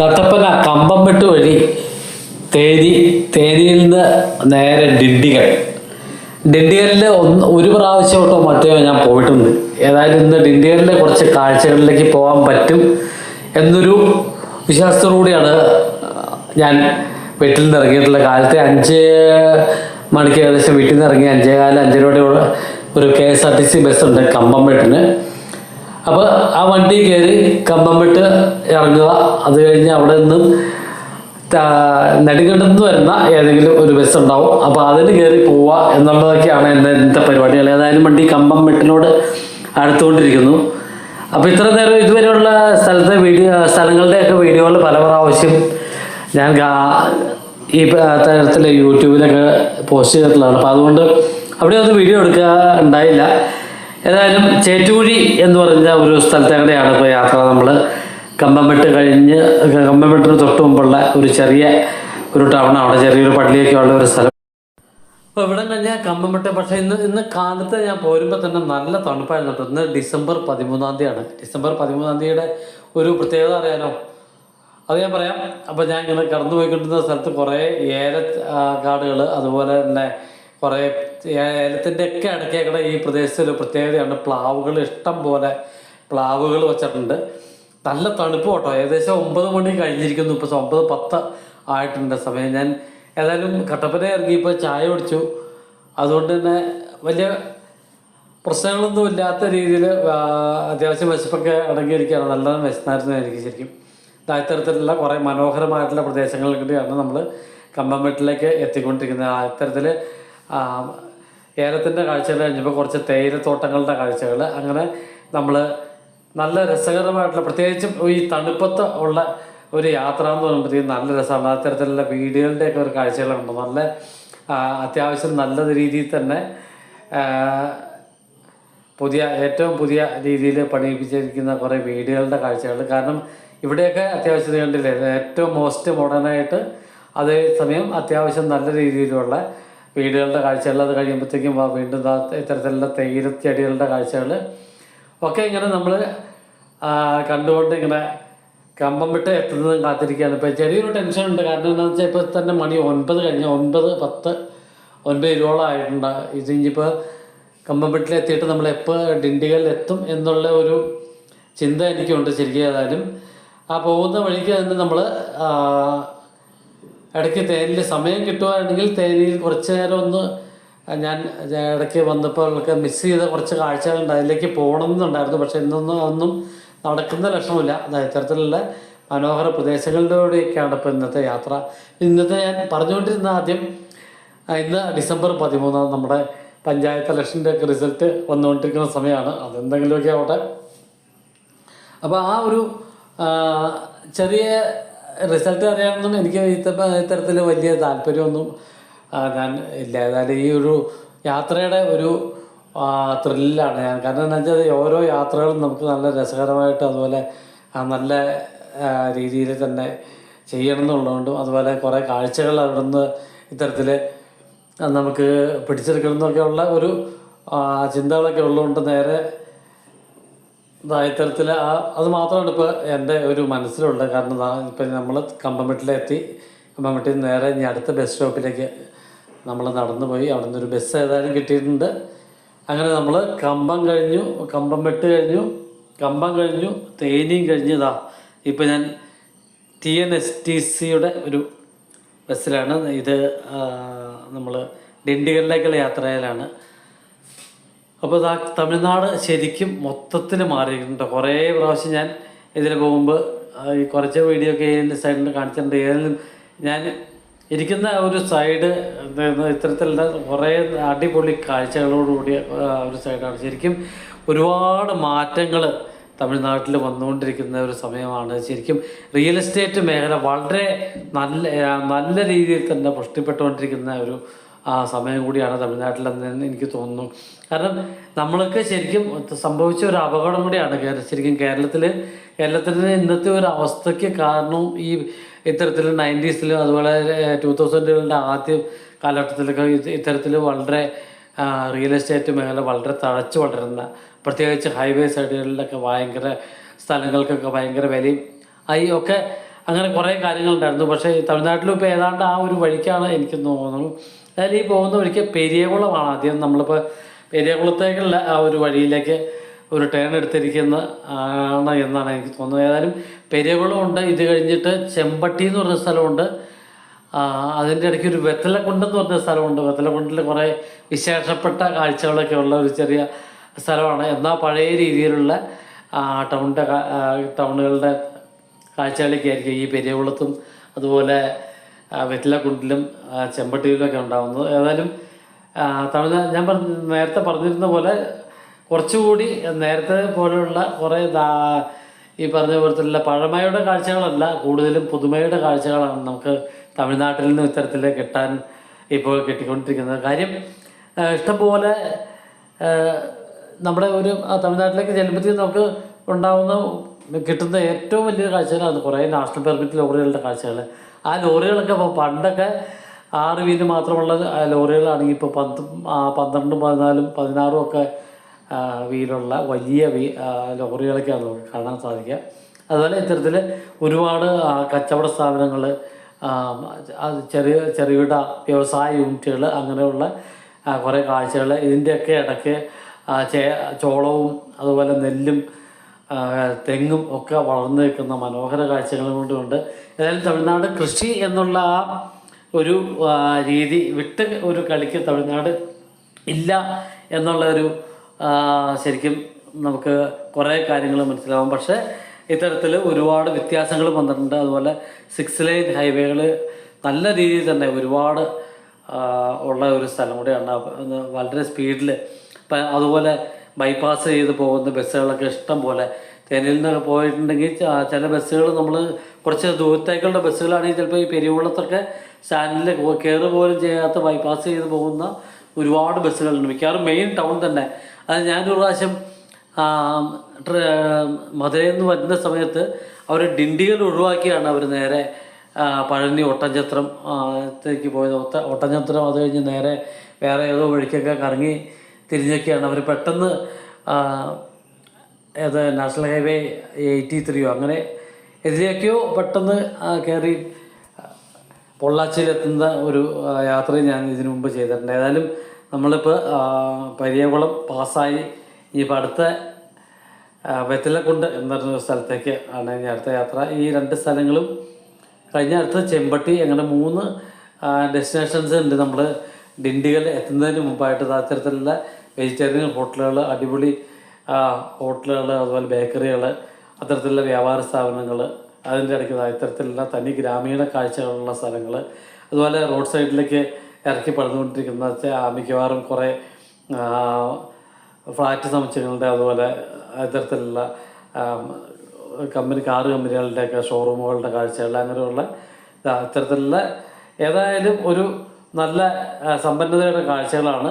കട്ടപ്പന കമ്പംപെട്ട് വഴി തേനി തേനിയിൽ നിന്ന് നേരെ ഡിണ്ടിഗൽ. ഡിണ്ടിഗലിൽ ഒന്ന് ഒരു പ്രാവശ്യമോട്ടോ മറ്റോ ഞാൻ പോയിട്ടുണ്ട്. ഏതായാലും ഇന്ന് ഡിണ്ടിഗലിലെ കുറച്ച് കാഴ്ചകളിലേക്ക് പോകാൻ പറ്റും എന്നൊരു വിശ്വാസത്തോടുകൂടിയാണ് ഞാൻ വീട്ടിൽ നിന്ന് ഇറങ്ങിയിട്ടുള്ള കാലത്തെ അഞ്ച് മണിക്ക് ഏകദേശം വീട്ടിൽ നിന്ന് ഇറങ്ങി അഞ്ചേ കാലം അഞ്ചരയോടെ ഒരു K S R T C ബസ്സുണ്ട് കമ്പംമെട്ടിന് അപ്പോൾ ആ വണ്ടി കയറി കമ്പംപെട്ട് ഇറങ്ങുക. അത് കഴിഞ്ഞ് അവിടെ നിന്നും നെടുങ്കണ്ടത്ത് വരുന്ന ഏതെങ്കിലും ഒരു ബസ് ഉണ്ടാവും. അപ്പോൾ അതിന് കയറി പോവുക എന്നുള്ളതൊക്കെയാണ് എന്റെ ഇന്നത്തെ പരിപാടികൾ. ഏതായാലും വണ്ടി കമ്പം വെട്ടിനോട് അടുത്തുകൊണ്ടിരിക്കുന്നു. അപ്പോൾ ഇത്ര നേരം ഇതുവരെയുള്ള സ്ഥലത്തെ വീഡിയോ സ്ഥലങ്ങളുടെയൊക്കെ വീഡിയോകൾ പല പ്രാവശ്യം ഞാൻ ഈ തരത്തിൽ യൂട്യൂബിലൊക്കെ പോസ്റ്റ് ചെയ്തിട്ടുള്ളതാണ്. അപ്പോൾ അതുകൊണ്ട് അവിടെ ഒന്ന് വീഡിയോ എടുക്കുക ഉണ്ടായില്ല. ഏതായാലും ചേറ്റൂരി എന്ന് പറഞ്ഞ ഒരു സ്ഥലത്തേടെയാണ് ഇപ്പോൾ യാത്ര? നമ്മൾ കമ്പംമെട്ട് കഴിഞ്ഞ് കമ്പംമെട്ടിന് തൊട്ട് മുമ്പുള്ള ഒരു ചെറിയ ഒരു ടൗണാണ് ചെറിയൊരു പള്ളിയൊക്കെ ഉള്ള ഒരു സ്ഥലം. അപ്പോൾ ഇവിടെ കഴിഞ്ഞാൽ കമ്പംമെട്ട് പക്ഷേ ഇന്ന് ഇന്ന് കാലത്ത് ഞാൻ പോരുമ്പോൾ തന്നെ നല്ല തണുപ്പായിരുന്നു കേട്ടോ. ഇന്ന് ഡിസംബർ പതിമൂന്നാം തീയതിയാണ്. ഡിസംബർ പതിമൂന്നാം തീയതിയുടെ ഒരു പ്രത്യേകത അറിയാനോ അത് ഞാൻ പറയാം. അപ്പോൾ ഞാൻ ഇങ്ങനെ കടന്നു പോയിക്കൊണ്ടിരുന്ന സ്ഥലത്ത് കുറേ ഏല കാടുകൾ അതുപോലെ തന്നെ കുറേ ഏലത്തിന്റെ ഒക്കെ ഇടയ്ക്കേക്കടെ ഈ പ്രദേശത്തിൽ പ്രത്യേകതയാണ് പ്ലാവുകൾ. ഇഷ്ടം പോലെ പ്ലാവുകൾ വെച്ചിട്ടുണ്ട്. നല്ല തണുപ്പ് കേട്ടോ. ഏകദേശം ഒമ്പത് മണി കഴിഞ്ഞിരിക്കുന്നു. ഇപ്പോൾ ഒമ്പത് പത്ത് ആയിട്ടുണ്ട് സമയം. ഞാൻ ഏതായാലും കട്ടപ്പന ഇറങ്ങിയപ്പോൾ ചായ കുടിച്ചു. അതുകൊണ്ട് തന്നെ വലിയ പ്രശ്നങ്ങളൊന്നും ഇല്ലാത്ത രീതിയിൽ അത്യാവശ്യം വിശപ്പൊക്കെ അടങ്ങിയിരിക്കുകയാണ്. നല്ല വിശന്നായിരുന്നു എനിക്ക് ശരിക്കും. ഇത്തരത്തിലുള്ള കുറേ മനോഹരമായിട്ടുള്ള പ്രദേശങ്ങളിൽ കൂടിയാണ് നമ്മൾ കമ്പംമെട്ടിലേക്ക് എത്തിക്കൊണ്ടിരിക്കുന്നത്. ആ ഇത്തരത്തിൽ ഏലത്തിന്റെ കാഴ്ചകൾ കഴിഞ്ഞപ്പോൾ കുറച്ച് തേയിലത്തോട്ടങ്ങളുടെ കാഴ്ചകൾ അങ്ങനെ നമ്മൾ നല്ല രസകരമായിട്ടുള്ള പ്രത്യേകിച്ചും ഈ തണുപ്പത്ത് ഉള്ള ഒരു യാത്ര എന്ന് പറയുമ്പോഴത്തേക്കും നല്ല രസമാണ് അത്തരത്തിലുള്ള വീടുകളുടെയൊക്കെ ഒരു കാഴ്ചകളുണ്ട്. നല്ല അത്യാവശ്യം നല്ല രീതിയിൽ തന്നെ പുതിയ ഏറ്റവും പുതിയ രീതിയിൽ പണിയിപ്പിച്ചിരിക്കുന്ന കുറേ വീടുകളുടെ കാഴ്ചകൾ. കാരണം ഇവിടെയൊക്കെ അത്യാവശ്യം കണ്ടില്ലേ ഏറ്റവും മോസ്റ്റ് മോഡേണായിട്ട് അതേസമയം അത്യാവശ്യം നല്ല രീതിയിലുള്ള വീടുകളുടെ കാഴ്ചകൾ അത് കഴിയുമ്പോഴത്തേക്കും വീണ്ടും ഇത്തരത്തിലുള്ള തേയിലച്ചെടികളുടെ കാഴ്ചകൾ ഒക്കെ ഇങ്ങനെ നമ്മൾ കണ്ടുകൊണ്ട് ഇങ്ങനെ കമ്പം വിട്ട് എത്തുന്നതും കാത്തിരിക്കുകയാണ്. ഇപ്പോൾ ചെറിയൊരു ടെൻഷൻ ഉണ്ട്. കാരണം എന്താണെന്ന് വെച്ചാൽ ഇപ്പോൾ തന്നെ മണി ഒൻപത് കഴിഞ്ഞ് ഒൻപത് പത്ത് ഒൻപത് ഇരുപതോളം ഇത് ഇനിയിപ്പോൾ കമ്പം വിട്ടിലെത്തിയിട്ട് നമ്മൾ എപ്പോൾ ഡിണ്ടികളിൽ എത്തും എന്നുള്ള ഒരു ചിന്ത എനിക്കുണ്ട് ശരിക്കും ഏതായാലും. ആ പോകുന്ന വഴിക്ക് തന്നെ നമ്മൾ ഇടയ്ക്ക് തേനിൽ സമയം കിട്ടുകയാണെങ്കിൽ തേനിയിൽ കുറച്ച് നേരം ഒന്ന് ഞാൻ ഇടയ്ക്ക് വന്നപ്പോൾ ഒക്കെ മിസ് ചെയ്ത കുറച്ച് കാഴ്ചകളുണ്ട്. അതിലേക്ക് പോകണം എന്നുണ്ടായിരുന്നു പക്ഷേ ഇന്നൊന്നും അതൊന്നും നടക്കുന്ന ലക്ഷണമില്ല. അതായത് ഇത്തരത്തിലുള്ള മനോഹര പ്രദേശങ്ങളിലൂടെയൊക്കെയാണ് ഇപ്പോൾ ഇന്നത്തെ യാത്ര. ഇന്നത്തെ ഞാൻ പറഞ്ഞുകൊണ്ടിരുന്ന ആദ്യം ഇന്ന് ഡിസംബർ പതിമൂന്നാം നമ്മുടെ പഞ്ചായത്ത് ഇലക്ഷന്റെ ഒക്കെ റിസൾട്ട് വന്നുകൊണ്ടിരിക്കുന്ന സമയമാണ്. അതെന്തെങ്കിലുമൊക്കെ ആവട്ടെ. അപ്പോൾ ആ ഒരു ചെറിയ റിസൾട്ട് അറിയാമെന്നും എനിക്ക് ഇത്തരത്തിൽ വലിയ താല്പര്യമൊന്നും ഞാൻ ഇല്ല. ഏതായാലും ഈ ഒരു യാത്രയുടെ ഒരു ത്രില്ലാണ് ഞാൻ. കാരണം എന്താ വെച്ചാൽ ഓരോ യാത്രകളും നമുക്ക് നല്ല രസകരമായിട്ട് അതുപോലെ നല്ല രീതിയിൽ തന്നെ ചെയ്യണം എന്നുള്ളതുകൊണ്ടും അതുപോലെ കുറേ കാഴ്ചകൾ അവിടെ നിന്ന് ഇത്തരത്തിൽ നമുക്ക് പിടിച്ചെടുക്കണം എന്നൊക്കെയുള്ള ഒരു ചിന്തകളൊക്കെ ഉള്ളതുകൊണ്ട് നേരെ ഇത്തരത്തിൽ ആ അത് മാത്രമാണ് ഇപ്പോൾ എന്റെ ഒരു മനസ്സിലുള്ളത് കാരണം ഇപ്പം നമ്മൾ കമ്പംമെട്ടിലെത്തി കമ്പമെട്ടിൽ നിന്ന് നേരെ ഇനി അടുത്ത ബസ് സ്റ്റോപ്പിലേക്ക് നമ്മൾ നടന്നു പോയി അവിടെ നിന്നൊരു ബസ് ഏതായാലും കിട്ടിയിട്ടുണ്ട്. അങ്ങനെ നമ്മൾ കമ്പം കഴിഞ്ഞു കമ്പം വെട്ട് കഴിഞ്ഞു കമ്പം കഴിഞ്ഞു തേനിയും കഴിഞ്ഞതാ ഇപ്പം ഞാൻ ടി എൻ എസ് ടി സിയുടെ ഒരു ബസ്സിലാണ്. ഇത് നമ്മൾ ഡിണ്ടിഗലിലേക്കുള്ള യാത്രയിലാണ്. അപ്പോൾ ഇതാ തമിഴ്നാട് ശരിക്കും മൊത്തത്തിൽ മാറിയിട്ടുണ്ട്. കുറേ പ്രാവശ്യം ഞാൻ ഇതിൽ പോകുമ്പോൾ ഈ കുറച്ച് വീഡിയോ ഒക്കെ ഇതിന്റെ സൈഡിൽ കാണിച്ചിട്ടുണ്ട്. ഏതെങ്കിലും ഞാൻ ഇരിക്കുന്ന ഒരു സൈഡ് ഇത്തരത്തിലുള്ള കുറേ അടിപൊളി കാഴ്ചകളോടുകൂടിയ ഒരു സൈഡാണ് ശരിക്കും ഒരുപാട് മാറ്റങ്ങൾ തമിഴ്നാട്ടിൽ വന്നുകൊണ്ടിരിക്കുന്ന ഒരു സമയമാണ്. ശരിക്കും റിയൽ എസ്റ്റേറ്റ് മേഖല വളരെ നല്ല നല്ല രീതിയിൽ തന്നെ പുഷ്ടിപ്പെട്ടുകൊണ്ടിരിക്കുന്ന ഒരു സമയം കൂടിയാണ് തമിഴ്നാട്ടിലെന്ന് എനിക്ക് തോന്നുന്നു. കാരണം നമ്മൾക്ക് ശരിക്കും സംഭവിച്ച ഒരു അപകടം കൂടിയാണ് ശരിക്കും കേരളത്തിൽ കേരളത്തിന്റെ ഇന്നത്തെ ഒരു അവസ്ഥയ്ക്ക് കാരണം ഈ ഇത്തരത്തിൽ നയന്റീസിലും അതുപോലെ ടൂ തൗസൻഡുകളുടെ ആദ്യ കാലഘട്ടത്തിലൊക്കെ ഇത്തരത്തിൽ വളരെ റിയൽ എസ്റ്റേറ്റ് മേഖല വളരെ തഴച്ചു വളരുന്ന പ്രത്യേകിച്ച് ഹൈവേ സൈഡുകളിലൊക്കെ ഭയങ്കര സ്ഥലങ്ങൾക്കൊക്കെ ഭയങ്കര വിലയും ഈ ഒക്കെ അങ്ങനെ കുറേ കാര്യങ്ങളുണ്ടായിരുന്നു. പക്ഷേ തമിഴ്നാട്ടിലും ഇപ്പോൾ ഏതാണ്ട് ആ ഒരു വഴിക്കാണ് എനിക്ക് തോന്നുന്നു. അതായത് ഈ പോകുന്ന വഴിക്ക് പെരിയകുളമാണ് ആദ്യം നമ്മളിപ്പോൾ പെരിയകുളത്തേക്കുള്ള ആ ഒരു വഴിയിലേക്ക് ഒരു ടേൺ എടുത്തിരിക്കുന്ന ആണ് എന്നാണ് എനിക്ക് തോന്നുന്നത്. ഏതായാലും പെരിയകുളമുണ്ട് ഇത് കഴിഞ്ഞിട്ട് ചെമ്പട്ടി എന്ന് പറഞ്ഞ സ്ഥലമുണ്ട്. അതിന്റെ ഇടയ്ക്ക് ഒരു വെത്തലക്കുണ്ടെന്ന് പറഞ്ഞ സ്ഥലമുണ്ട്. വെത്തലക്കുണ്ടിൽ കുറേ വിശേഷപ്പെട്ട കാഴ്ചകളൊക്കെ ഉള്ള ഒരു ചെറിയ സ്ഥലമാണ്. എന്നാൽ പഴയ രീതിയിലുള്ള ടൗണിന്റെ ടൗണുകളുടെ ആയിരിക്കും ഈ പെരിയകുളത്തും അതുപോലെ വെറ്റിലക്കുണ്ടിലും ചെമ്പട്ടിയിലൊക്കെ ഉണ്ടാകുന്നത് ഏതായാലും തമിഴ്നാട് ഞാൻ പറഞ്ഞ നേരത്തെ പറഞ്ഞിരുന്ന പോലെ കുറച്ചുകൂടി നേരത്തെ പോലെയുള്ള കുറേ ഈ പറഞ്ഞ പോലത്തുള്ള പഴമയുടെ കാഴ്ചകളല്ല കൂടുതലും പുതുമയുടെ കാഴ്ചകളാണ് നമുക്ക് തമിഴ്നാട്ടിൽ നിന്ന് ഇത്തരത്തിൽ കിട്ടാൻ ഇപ്പോൾ കിട്ടിക്കൊണ്ടിരിക്കുന്നത്. കാര്യം ഇഷ്ടംപോലെ നമ്മുടെ ഒരു തമിഴ്നാട്ടിലേക്ക് ചെല്ലുമ്പോഴത്തേക്കും നമുക്ക് ഉണ്ടാകുന്ന കിട്ടുന്ന ഏറ്റവും വലിയ കാഴ്ചകളാണ് കുറേ നാഷണൽ പെർമിറ്റ് ലോറികളുടെ കാഴ്ചകൾ ആ ലോറികളൊക്കെ ഇപ്പോൾ പണ്ടൊക്കെ ആറ് വീതി മാത്രമുള്ള ലോറികളാണെങ്കിൽ ഇപ്പോൾ പത്ത് പന്ത്രണ്ടും പതിനാലും പതിനാറും ഒക്കെ വീലുള്ള വലിയ വീ ലോറികളൊക്കെയാണ് നമുക്ക് കാണാൻ സാധിക്കുക. അതുപോലെ ഇത്തരത്തിൽ ഒരുപാട് കച്ചവട സ്ഥാപനങ്ങൾ ചെറിയ ചെറുകിട വ്യവസായ യൂണിറ്റുകൾ അങ്ങനെയുള്ള കുറേ കാഴ്ചകൾ ഇതിന്റെയൊക്കെ ഇടയ്ക്ക് ചോളവും അതുപോലെ നെല്ലും തെങ്ങും ഒക്കെ വളർന്നു നിൽക്കുന്ന മനോഹര കാഴ്ചകളും കൊണ്ടുമുണ്ട്. ഏതായാലും തമിഴ്നാട് കൃഷി എന്നുള്ള ആ ഒരു രീതി വിട്ട് ഒരു കളിക്ക് തമിഴ്നാട് ഇല്ല എന്നുള്ള ഒരു ശരിക്കും നമുക്ക് കുറേ കാര്യങ്ങൾ മനസ്സിലാവും. പക്ഷേ ഇത്തരത്തിൽ ഒരുപാട് വ്യത്യാസങ്ങൾ വന്നിട്ടുണ്ട്. അതുപോലെ സിക്സ് ലൈൻ ഹൈവേകൾ നല്ല രീതിയിൽ തന്നെ ഒരുപാട് ഉള്ള ഒരു സ്ഥലം കൂടെയാണ്. വളരെ സ്പീഡിൽ ഇപ്പം അതുപോലെ ബൈപ്പാസ് ചെയ്ത് പോകുന്ന ബസ്സുകളൊക്കെ ഇഷ്ടം പോലെ. തേനിൽ നിന്നൊക്കെ പോയിട്ടുണ്ടെങ്കിൽ ചില ബസ്സുകൾ നമ്മൾ കുറച്ച് ദൂരത്തേക്കുള്ള ബസ്സുകളാണെങ്കിൽ ചിലപ്പോൾ ഈ പെരുവള്ളത്തൊക്കെ സ്റ്റാൻഡിൽ കയറ് പോലും ചെയ്യാത്ത ബൈപ്പാസ് ചെയ്ത് പോകുന്ന ഒരുപാട് ബസ്സുകളുണ്ട്. മിക്കവാറും മെയിൻ ടൗൺ തന്നെ. അത് ഞാനൊരു പ്രാവശ്യം മധുരയിൽ നിന്ന് വരുന്ന സമയത്ത് അവർ ഡിണ്ടികൾ ഒഴിവാക്കിയാണ് അവർ നേരെ പഴനി ഒട്ടഞ്ചത്രം ത്തേക്ക് പോയത്. ഒട്ട ഒട്ടഞ്ചത്രം അത് കഴിഞ്ഞ് നേരെ വേറെ ഏതോ വഴിക്കൊക്കെ കറങ്ങി തിരിഞ്ഞൊക്കെയാണ്. അവർ പെട്ടെന്ന് അത് നാഷണൽ ഹൈവേ എയ്റ്റി ത്രീയോ അങ്ങനെ എതിരെയൊക്കെയോ പെട്ടെന്ന് കയറി പൊള്ളാച്ചിയിലെത്തുന്ന ഒരു യാത്ര ഞാൻ ഇതിനു മുമ്പ് ചെയ്തിട്ടുണ്ട്. ഏതായാലും നമ്മളിപ്പോൾ പരിയകുളം പാസ്സായി. ഇനിയിപ്പോൾ അടുത്ത വെത്തിലക്കുണ്ട് എന്ന് പറഞ്ഞ സ്ഥലത്തേക്ക് ആണ് ഇനി അടുത്ത യാത്ര. ഈ രണ്ട് സ്ഥലങ്ങളും കഴിഞ്ഞ അടുത്ത ചെമ്പട്ടി അങ്ങനെ മൂന്ന് ഡെസ്റ്റിനേഷൻസ് ഉണ്ട് നമ്മൾ ഡിണ്ടിഗൽ എത്തുന്നതിന് മുമ്പായിട്ട് അത്തരത്തിലുള്ള വെജിറ്റേറിയൻ ഹോട്ടലുകൾ അടിപൊളി ഹോട്ടലുകൾ അതുപോലെ ബേക്കറികൾ അത്തരത്തിലുള്ള വ്യാപാര സ്ഥാപനങ്ങൾ അതിന്റെ ഇടയ്ക്ക് ഇത്തരത്തിലുള്ള തനി ഗ്രാമീണ കാഴ്ചകളുള്ള സ്ഥലങ്ങൾ അതുപോലെ റോഡ് സൈഡിലേക്ക് ഇറക്കി പടന്നുകൊണ്ടിരിക്കുന്ന മിക്കവാറും കുറേ ഫ്ലാറ്റ് സമുച്ചയങ്ങളുടെ അതുപോലെ ഇത്തരത്തിലുള്ള കമ്പനി കാർ കമ്പനികളുടെയൊക്കെ ഷോറൂമുകളുടെ കാഴ്ചകൾ അങ്ങനെയുള്ള ഇത്തരത്തിലുള്ള ഏതായാലും ഒരു നല്ല സമ്പന്നതയുടെ കാഴ്ചകളാണ്